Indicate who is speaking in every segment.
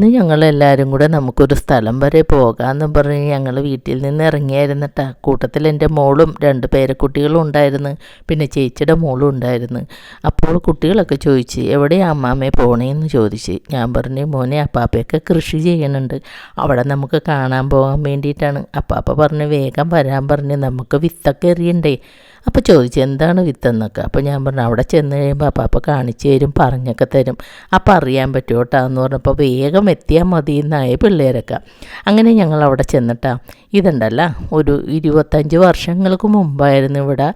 Speaker 1: ഇന്ന് ഞങ്ങൾ എല്ലാവരും കൂടെ നമുക്കൊരു സ്ഥലം വരെ പോകാമെന്ന് പറഞ്ഞ് ഞങ്ങൾ വീട്ടിൽ നിന്ന് ഇറങ്ങിയായിരുന്നിട്ടാ. കൂട്ടത്തിൽ എന്റെ മോളും രണ്ട് പേരക്കുട്ടികളും ഉണ്ടായിരുന്നു. പിന്നെ ചേച്ചിയുടെ മോളും ഉണ്ടായിരുന്നു. അപ്പോൾ കുട്ടികളൊക്കെ ചോദിച്ച് എവിടെയാ അമ്മാമ്മയെ പോണേന്ന് ചോദിച്ച്. ഞാൻ പറഞ്ഞു മോനെ അപ്പാപ്പയൊക്കെ കൃഷി ചെയ്യണുണ്ട് അവിടെ നമുക്ക് കാണാൻ പോകാൻ വേണ്ടിയിട്ടാണ്. അപ്പാപ്പ പറഞ്ഞ് വേഗം വരാൻ പറഞ്ഞ്. നമുക്ക് വിത്തൊക്കെ എറിയണ്ടേ? അപ്പോൾ ചോദിച്ചു എന്താണ് വിത്തെന്നൊക്കെ? അപ്പോൾ ഞാൻ പറഞ്ഞു അവിടെ ചെന്ന് കഴിയുമ്പോൾ അപ്പാപ്പ കാണിച്ചു തരും പറഞ്ഞൊക്കെ തരും. അപ്പോൾ അറിയാൻ പറ്റും കേട്ടോ. എന്ന് പറഞ്ഞപ്പോൾ വേഗം എത്തിയാൽ മതി എന്നായ പിള്ളേരൊക്കെ. അങ്ങനെ ഞങ്ങൾ അവിടെ ചെന്നിട്ടാ ഇതുണ്ടല്ല ഒരു ഇരുപത്തഞ്ച് വർഷങ്ങൾക്ക് മുമ്പായിരുന്നു ഇവിടെ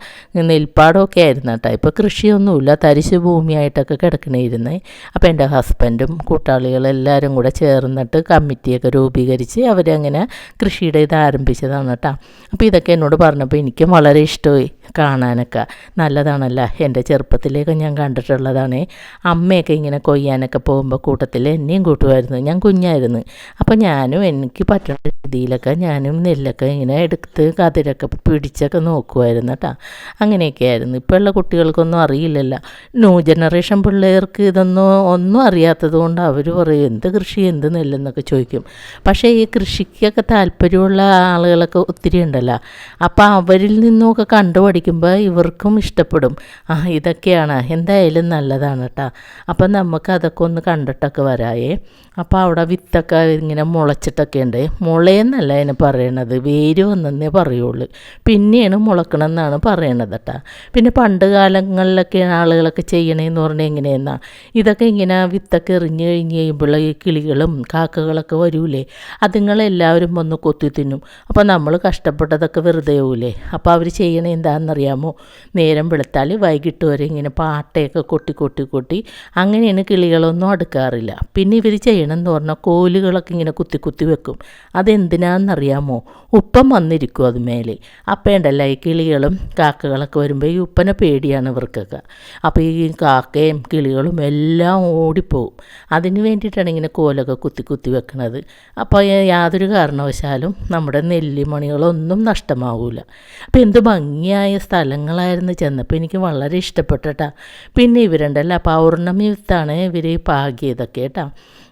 Speaker 1: നെൽപ്പാടമൊക്കെ ആയിരുന്നു കേട്ടോ. ഇപ്പോൾ കൃഷിയൊന്നുമില്ല തരിശ് ഭൂമിയായിട്ടൊക്കെ കിടക്കണേരുന്നേ അപ്പോൾ എന്റെ ഹസ്ബൻഡും കൂട്ടാളികളെല്ലാവരും കൂടെ ചേർന്നിട്ട് കമ്മിറ്റിയൊക്കെ രൂപീകരിച്ച് അവരങ്ങനെ കൃഷിയുടെ ഇത് ആരംഭിച്ചതാണ് കേട്ടോ. അപ്പോൾ ഇതൊക്കെ എന്നോട് പറഞ്ഞപ്പോൾ എനിക്കും വളരെ ഇഷ്ടമായി. കാണാനൊക്കെ നല്ലതാണല്ലേ? എന്റെ ചെറുപ്പത്തിലേക്ക് ഞാൻ കണ്ടിട്ടുള്ളതാണ്. അമ്മയൊക്കെ ഇങ്ങനെ കൊയ്യാനൊക്കെ പോകുമ്പോൾ കൂട്ടത്തിൽ എന്നെയും കൂട്ടുമായിരുന്നു. ഞാൻ കുഞ്ഞായിരുന്നു. അപ്പോൾ ഞാനും എനിക്ക് പറ്റുന്ന രീതിയിലൊക്കെ ഞാനും നെല്ലൊക്കെ ഇങ്ങനെ എടുത്ത് കതിരൊക്കെ പിടിച്ചൊക്കെ നോക്കുമായിരുന്നു കേട്ടോ. അങ്ങനെയൊക്കെ ആയിരുന്നു ഇപ്പോഴുള്ള കുട്ടികൾക്കൊന്നും അറിയില്ലല്ലോ. ന്യൂ ജനറേഷൻ പിള്ളേർക്ക് ഇതൊന്നും ഒന്നും അറിയാത്തത് കൊണ്ട് അവർ പറയും എന്ത് കൃഷി എന്ത് നെല്ലെന്നൊക്കെ ചോദിക്കും. പക്ഷേ ഈ കൃഷിക്കൊക്കെ താല്പര്യമുള്ള ആളുകളൊക്കെ ഒത്തിരി ഉണ്ടല്ലോ. അപ്പോൾ അവരിൽ നിന്നൊക്കെ കണ്ടു പഠിക്കുമ്പോൾ ഇവർക്കും ഇഷ്ടപ്പെടും. ആ ഇതൊക്കെയാണ്. എന്തായാലും നല്ലതാണ് കേട്ടോ അപ്പം നമുക്ക് അതൊക്കെ ഒന്ന് കണ്ടിട്ടൊക്കെ വരായേ. അപ്പോൾ അവിടെ വിത്തൊക്കെ ഇങ്ങനെ മുളച്ചിട്ടൊക്കെ ഉണ്ട് മുളയെന്നല്ല അതിന് പറയണത്. വേര് വന്നെന്നേ പറയുള്ളൂ. പിന്നെയാണ് മുളക്കണമെന്നാണ് പറയണത് കേട്ടോ പിന്നെ പണ്ട് കാലങ്ങളിലൊക്കെ ആളുകളൊക്കെ ചെയ്യണേന്ന് പറഞ്ഞാൽ എങ്ങനെയെന്നാ? ഇതൊക്കെ ഇങ്ങനെ വിത്തൊക്കെ എറിഞ്ഞ് കഴിഞ്ഞ് കഴിയുമ്പോൾ ഈ കിളികളും കാക്കകളൊക്കെ വരൂലേ? അതുങ്ങളെല്ലാവരും വന്ന് കൊത്തി തിന്നും. അപ്പോൾ നമ്മൾ കഷ്ടപ്പെട്ടതൊക്കെ വെറുതെ ആവൂലേ? അപ്പോൾ അവർ ചെയ്യണ എന്താണെന്നറിയാമോ നേരം വെളുത്താൽ വൈകിട്ട് വരെ ഇങ്ങനെ പാട്ടയൊക്കെ കൊട്ടി കൊട്ടി കൊട്ടി അങ്ങനെയാണ് കിളികളൊന്നും അടുക്കാറില്ല. പിന്നെ ഇവർ ചെയ്യണമെന്ന് പറഞ്ഞാൽ കോലുകളൊക്കെ ഇങ്ങനെ കുത്തി കുത്തി വെക്കും. അതെന്തിനാണെന്നറിയാമോ ഉപ്പം വന്നിരിക്കും അത് മേലെ. അപ്പം ഈ കിളികളും കാക്കകളൊക്കെ വരുമ്പോൾ ഈ ഉപ്പനെ പേടിയാണ് ഇവർക്കൊക്കെ. അപ്പോൾ ഈ കാക്കയും കിളികളും എല്ലാം ഓടിപ്പോവും. അതിന് വേണ്ടിയിട്ടാണ് ഇങ്ങനെ കോലൊക്കെ കുത്തി കുത്തി വെക്കുന്നത് അപ്പോൾ യാതൊരു കാരണവശാലും നമ്മുടെ നെല്ലിമണികളൊന്നും നഷ്ടമാവില്ല അപ്പോൾ എന്ത് ഭംഗിയായ സ്ഥലങ്ങളായിരുന്നു ചെന്നപ്പോൾ എനിക്ക് വളരെ ഇഷ്ടപ്പെട്ടിട്ടാ. പിന്നെ ഇവരുണ്ടല്ലോ പൗർണമി വിത്താണ് ഇവർ പാകിയതൊക്കെ കേട്ടോ.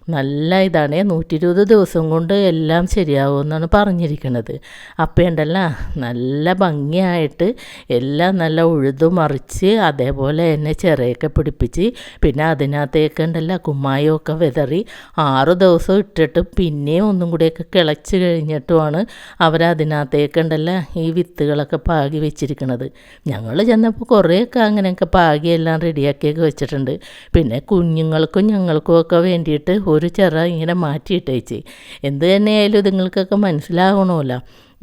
Speaker 1: നല്ല ഇതാണ്. നൂറ്റി ഇരുപത് ദിവസം കൊണ്ട് എല്ലാം ശരിയാവുമെന്നാണ് പറഞ്ഞിരിക്കുന്നത് അപ്പം ഉണ്ടല്ല നല്ല ഭംഗിയായിട്ട് എല്ലാം നല്ല ഉഴുതു മറിച്ച് അതേപോലെ തന്നെ ചിറയൊക്കെ പിടിപ്പിച്ച് പിന്നെ അതിനകത്തേക്ക് ഉണ്ടല്ല കുമ്മായമൊക്കെ വിതറി ആറ് ദിവസം ഇട്ടിട്ട് പിന്നെയും ഒന്നും കൂടിയൊക്കെ കിളച്ച് കഴിഞ്ഞിട്ടുമാണ് അവരതിനകത്തേക്ക് ഉണ്ടല്ല ഈ വിത്തുകളൊക്കെ പാകി വെച്ചിരിക്കുന്നത് ഞങ്ങൾ ചെന്നപ്പോൾ കുറേയൊക്കെ അങ്ങനെയൊക്കെ പാകിയെല്ലാം റെഡിയാക്കിയൊക്കെ വെച്ചിട്ടുണ്ട്. പിന്നെ കുഞ്ഞുങ്ങൾക്കും ഞങ്ങൾക്കും ഒക്കെ വേണ്ടിയിട്ട് ചിറ ഇങ്ങനെ മാറ്റിയിട്ടേച്ച്. എന്ത് തന്നെയായാലും ഇതുങ്ങൾക്കൊക്കെ മനസ്സിലാകണമല്ലോ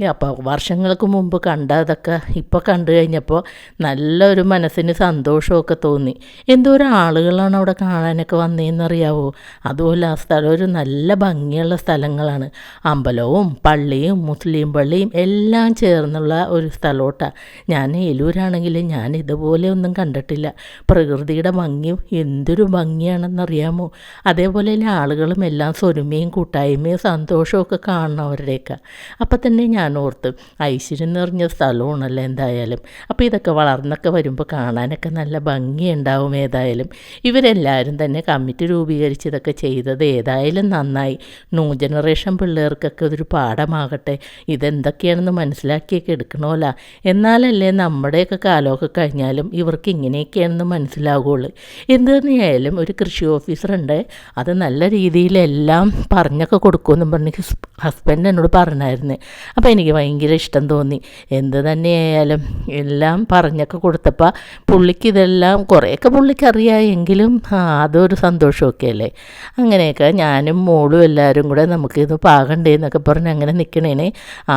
Speaker 1: അപ്പോൾ വർഷങ്ങൾക്ക് മുമ്പ് കണ്ടതൊക്കെ ഇപ്പോൾ കണ്ടു കഴിഞ്ഞപ്പോൾ നല്ലൊരു മനസ്സിന് സന്തോഷമൊക്കെ തോന്നി. എന്തോരം ആളുകളാണ് അവിടെ കാണാനൊക്കെ വന്നതെന്നറിയാവോ അതുപോലെ ആ സ്ഥലം ഒരു നല്ല ഭംഗിയുള്ള സ്ഥലങ്ങളാണ്. അമ്പലവും പള്ളിയും മുസ്ലിം പള്ളിയും എല്ലാം ചേർന്നുള്ള ഒരു സ്ഥലമോട്ടാണ് ഞാൻ ഏലൂരാണെങ്കിൽ ഞാൻ ഇതുപോലെ ഒന്നും കണ്ടിട്ടില്ല. പ്രകൃതിയുടെ ഭംഗി എന്തൊരു ഭംഗിയാണെന്നറിയാമോ? അതേപോലെ ആളുകളും എല്ലാം സ്വരുമയും കൂട്ടായ്മയും സന്തോഷമൊക്കെ കാണണം അവരുടെയൊക്കെ. അപ്പം തന്നെ ഞാൻ ഓർത്ത് ഐശ്വര്യം നിറഞ്ഞ സ്ഥലമാണല്ലോ എന്തായാലും. അപ്പോൾ ഇതൊക്കെ വളർന്നൊക്കെ വരുമ്പോൾ കാണാനൊക്കെ നല്ല ഭംഗിയുണ്ടാവും ഏതായാലും. ഇവരെല്ലാവരും തന്നെ കമ്മിറ്റി രൂപീകരിച്ച് ഇതൊക്കെ ചെയ്തത് ഏതായാലും നന്നായി. ന്യൂ ജനറേഷൻ പിള്ളേർക്കൊക്കെ ഇതൊരു പാഠമാകട്ടെ. ഇതെന്തൊക്കെയാണെന്ന് മനസ്സിലാക്കിയൊക്കെ എടുക്കണമല്ല. എന്നാലല്ലേ നമ്മുടെയൊക്കെ കാലമൊക്കെ കഴിഞ്ഞാലും ഇവർക്ക് ഇങ്ങനെയൊക്കെയാണെന്ന് മനസ്സിലാകുള്ളൂ എന്ത് തന്നെയായാലും ഒരു കൃഷി ഓഫീസറുണ്ട്. അത് നല്ല രീതിയിലെല്ലാം പറഞ്ഞൊക്കെ കൊടുക്കുമെന്നും പറഞ്ഞ് ഹസ്ബൻഡ് എന്നോട് പറഞ്ഞായിരുന്നു. അപ്പോൾ എനിക്ക് ഭയങ്കര ഇഷ്ടം തോന്നി. എന്ത് തന്നെയായാലും എല്ലാം പറഞ്ഞൊക്കെ കൊടുത്തപ്പോൾ പുള്ളിക്ക് ഇതെല്ലാം കുറേയൊക്കെ പുള്ളിക്ക് അറിയാം. എങ്കിലും ആ അതൊരു സന്തോഷമൊക്കെ അല്ലേ? അങ്ങനെയൊക്കെ ഞാനും മോളും എല്ലാവരും കൂടെ നമുക്കിത് പാകണ്ടേ എന്നൊക്കെ പറഞ്ഞ് അങ്ങനെ നിൽക്കണേനെ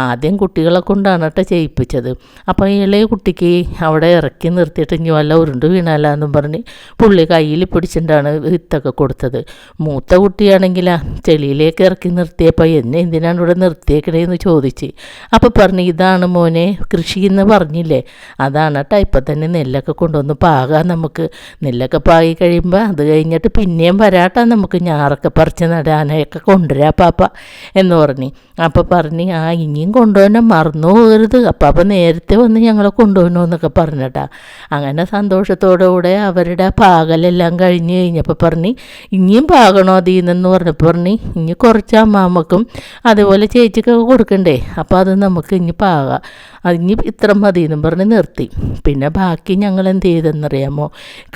Speaker 1: ആദ്യം കുട്ടികളെ കൊണ്ടാണ് കേട്ടോ ചെയ്യിപ്പിച്ചത്. അപ്പോൾ ഇളയ കുട്ടിക്ക് അവിടെ ഇറക്കി നിർത്തിയിട്ട് ഇനി വല്ല ഉരുണ്ട് വീണാലാന്നും പറഞ്ഞ് പുള്ളി കയ്യിൽ പിടിച്ചിട്ടാണ് വിത്തൊക്കെ കൊടുത്തത്. മൂത്ത കുട്ടിയാണെങ്കിൽ ചെളിയിലേക്ക് ഇറക്കി നിർത്തിയപ്പോൾ എന്നെ എന്തിനാണ് ഇവിടെ നിർത്തിയേക്കണേന്ന് ചോദിച്ച്. അപ്പോൾ പറഞ്ഞു ഇതാണ് മോനെ കൃഷി എന്ന് പറഞ്ഞില്ലേ? അതാണ് കേട്ടോ ഇപ്പം തന്നെ നെല്ലൊക്കെ കൊണ്ടുവന്ന് പാകാം നമുക്ക്. നെല്ലൊക്കെ പാകി കഴിയുമ്പോൾ അത് കഴിഞ്ഞിട്ട് പിന്നെയും വരാട്ടാ നമുക്ക് ഞാറൊക്കെ പറിച്ച് നടാനൊക്കെ കൊണ്ടുവരാം പാപ്പ എന്ന് പറഞ്ഞു. അപ്പോൾ പറഞ്ഞു ആ ഇനിയും കൊണ്ടുപോകാൻ മറന്നു പോകരുത്. അപ്പം അപ്പം നേരത്തെ വന്ന് ഞങ്ങളെ കൊണ്ടുപോകണമെന്നൊക്കെ പറഞ്ഞിട്ടാ അങ്ങനെ സന്തോഷത്തോടു കൂടെ അവരുടെ പാകലെല്ലാം കഴിഞ്ഞ് കഴിഞ്ഞപ്പോൾ പറഞ്ഞു ഇനിയും പാകണോ അതിൽ നിന്നെന്ന് പറഞ്ഞപ്പോൾ പറഞ്ഞു ഇനി കുറച്ച് അമ്മാമ്മക്കും അതുപോലെ ചേച്ചിക്കൊക്കെ കൊടുക്കണ്ടേ. അപ്പോൾ അത് നമുക്ക് ഇനി പാകാം. ഇനി ഇത്ര മതി എന്നും പറഞ്ഞ് നിർത്തി. പിന്നെ ബാക്കി ഞങ്ങൾ എന്ത് ചെയ്തെന്നറിയാമോ?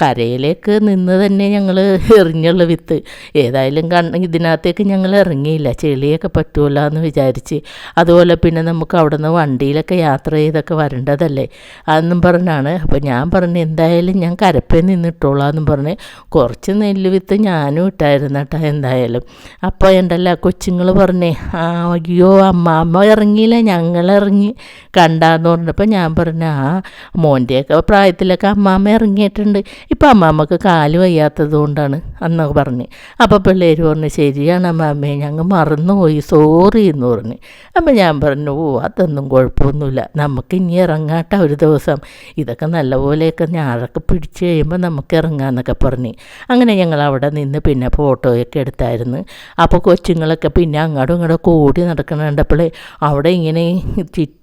Speaker 1: കരയിലേക്ക് നിന്ന് തന്നെ ഞങ്ങൾ എറിഞ്ഞുള്ള വിത്ത്. ഏതായാലും കണ്ണ് ഇതിനകത്തേക്ക് ഞങ്ങൾ ഇറങ്ങിയില്ല. ചെളിയൊക്കെ പറ്റുമല്ലോ എന്ന് വിചാരിച്ച്. അതുപോലെ പിന്നെ നമുക്ക് അവിടെ നിന്ന് വണ്ടിയിലൊക്കെ യാത്ര ചെയ്തൊക്കെ വരേണ്ടതല്ലേ? അതെന്നും പറഞ്ഞാണ്. അപ്പോൾ ഞാൻ പറഞ്ഞു എന്തായാലും ഞാൻ കരപ്പേ നിന്നിട്ടോളാം എന്നും പറഞ്ഞ് കുറച്ച് നെല്ല് വിത്ത് ഞാനും ഇട്ടായിരുന്നു കേട്ടോ എന്തായാലും. അപ്പോൾ ഉണ്ടല്ലോ കൊച്ചുങ്ങൾ പറഞ്ഞേ? ആ അയ്യോ അമ്മ ഇറങ്ങിയില്ല ഞങ്ങൾ ഇറങ്ങി കണ്ടാന്ന് പറഞ്ഞപ്പോൾ ഞാൻ പറഞ്ഞു ആ മോന്റെയൊക്കെ പ്രായത്തിലൊക്കെ അമ്മാമ്മ ഇറങ്ങിയിട്ടുണ്ട്. ഇപ്പം അമ്മാമ്മക്ക് കാൽ വയ്യാത്തത് കൊണ്ടാണ് അന്നൊക്കെ പറഞ്ഞ്. അപ്പോൾ പിള്ളേർ പറഞ്ഞു ശരിയാണ് അമ്മാമ്മേ ഞങ്ങൾ മറന്നുപോയി. സോറി എന്ന് പറഞ്ഞു. അപ്പം ഞാൻ പറഞ്ഞു ഓ അതൊന്നും കുഴപ്പമൊന്നുമില്ല. നമുക്ക് ഇനി ഇറങ്ങാട്ട ഒരു ദിവസം. ഇതൊക്കെ നല്ലപോലെയൊക്കെ ഞാറൊക്കെ പിടിച്ച് കഴിയുമ്പോൾ നമുക്ക് ഇറങ്ങാമെന്നൊക്കെ പറഞ്ഞു. അങ്ങനെ ഞങ്ങൾ അവിടെ നിന്ന് പിന്നെ ഫോട്ടോയൊക്കെ എടുത്തായിരുന്നു. അപ്പോൾ കൊച്ചുങ്ങളൊക്കെ പിന്നെ അങ്ങോട്ടും ഇങ്ങോട്ടും കൂടി നടക്കണ കണ്ടപ്പോൾ അവിടെ ഇങ്ങനെ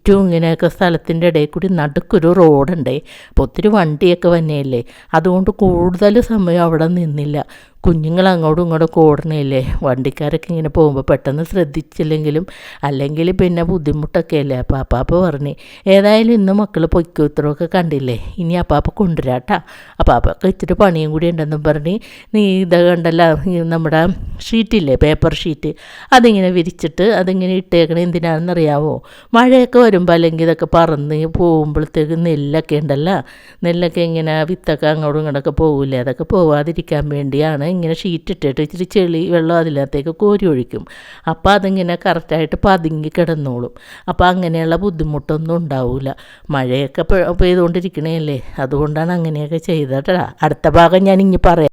Speaker 1: ചുറ്റും ഇങ്ങനെയൊക്കെ സ്ഥലത്തിന്റെ ഇടയിൽ കൂടി നടുക്കൊരു റോഡുണ്ടേ. അപ്പോൾ ഒത്തിരി വണ്ടിയൊക്കെ വന്നെയല്ലേ അതുകൊണ്ട് കൂടുതൽ സമയം അവിടെ നിന്നില്ല. കുഞ്ഞുങ്ങൾ അങ്ങോട്ടും ഇങ്ങോട്ടും ഓടണേല്ലേ? വണ്ടിക്കാരൊക്കെ ഇങ്ങനെ പോകുമ്പോൾ പെട്ടെന്ന് ശ്രദ്ധിച്ചില്ലെങ്കിലും അല്ലെങ്കിൽ പിന്നെ ബുദ്ധിമുട്ടൊക്കെ അല്ലേ? അപ്പോൾ അപ്പാപ്പ പറഞ്ഞ് ഏതായാലും ഇന്ന് മക്കൾ പൊയ്ക്കോത്രമൊക്കെ കണ്ടില്ലേ? ഇനി അപ്പാപ്പ കൊണ്ടുവരാട്ടാ. അപ്പാപ്പൊക്കെ ഇച്ചിരി പണിയും കൂടി ഉണ്ടെന്നും പറഞ്ഞ് നീ ഇത് കണ്ടല്ല നമ്മുടെ ഷീറ്റില്ലേ? Paper sheet. അതിങ്ങനെ വിരിച്ചിട്ട് അതിങ്ങനെ ഇട്ടേക്കണേ. എന്തിനാണെന്നറിയാമോ മഴയൊക്കെ വരുമ്പോൾ അല്ലെങ്കിൽ ഇതൊക്കെ പറന്ന് പോകുമ്പോഴത്തേക്ക് നെല്ലൊക്കെ ഉണ്ടല്ലോ? നെല്ലൊക്കെ ഇങ്ങനെ വിത്തൊക്കെ അങ്ങോട്ടും ഇങ്ങോട്ടൊക്കെ പോകില്ലേ അതൊക്കെ പോവാതിരിക്കാൻ വേണ്ടിയാണ് ഇങ്ങനെ ഷീറ്റ് ഇട്ടിട്ട് ഇച്ചിരി ചെളി വെള്ളം അതിനകത്തേക്ക് കോരി ഒഴിക്കും. അപ്പോൾ അതിങ്ങനെ കറക്റ്റായിട്ട് പതുങ്ങി കിടന്നോളും. അപ്പോൾ അങ്ങനെയുള്ള ബുദ്ധിമുട്ടൊന്നും ഉണ്ടാവില്ല മഴയൊക്കെ പെയ്തുകൊണ്ടിരിക്കണേ അല്ലേ അതുകൊണ്ടാണ് അങ്ങനെയൊക്കെ ചെയ്തട്ടാ അടുത്ത ഭാഗം ഞാൻ ഇനി പറയാം.